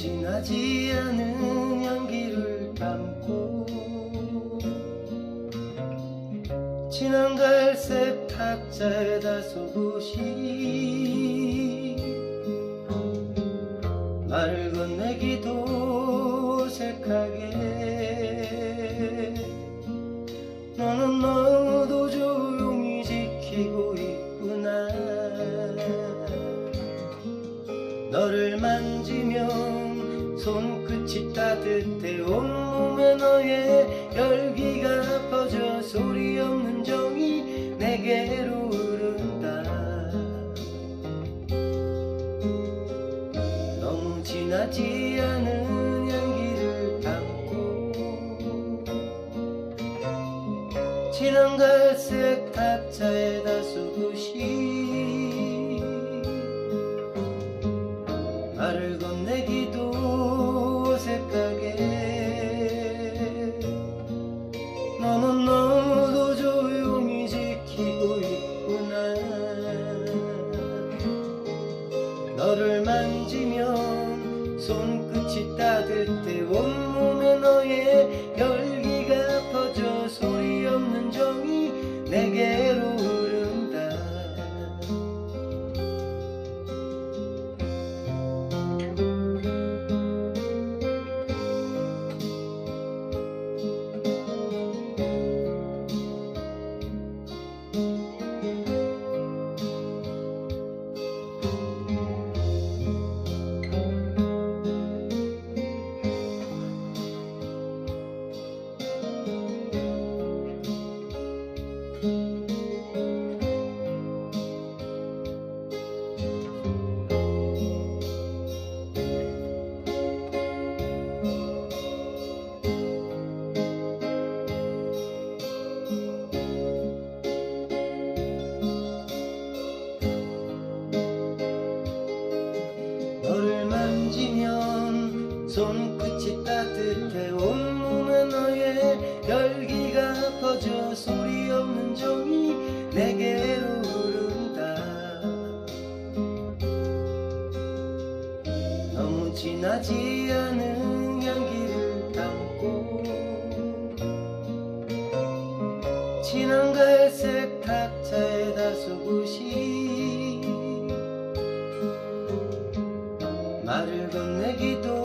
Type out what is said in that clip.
진하지 않은 향기를 담고 진한 갈색 탁자에다 속옷이 말을 건네기도 어색하게. 너는 너도 조용 손끝이 따뜻해 온몸에 너의 열기가 퍼져 소리 없는 정이 내게로 흐른다. 너무 진하지 않은 향기를 담고 진한 갈색 탁자에 너를 만지면 손끝이 따뜻해 진하지 않은 향기를 담고 진한 갈색 탁자에다 속옷이 말을 건네기도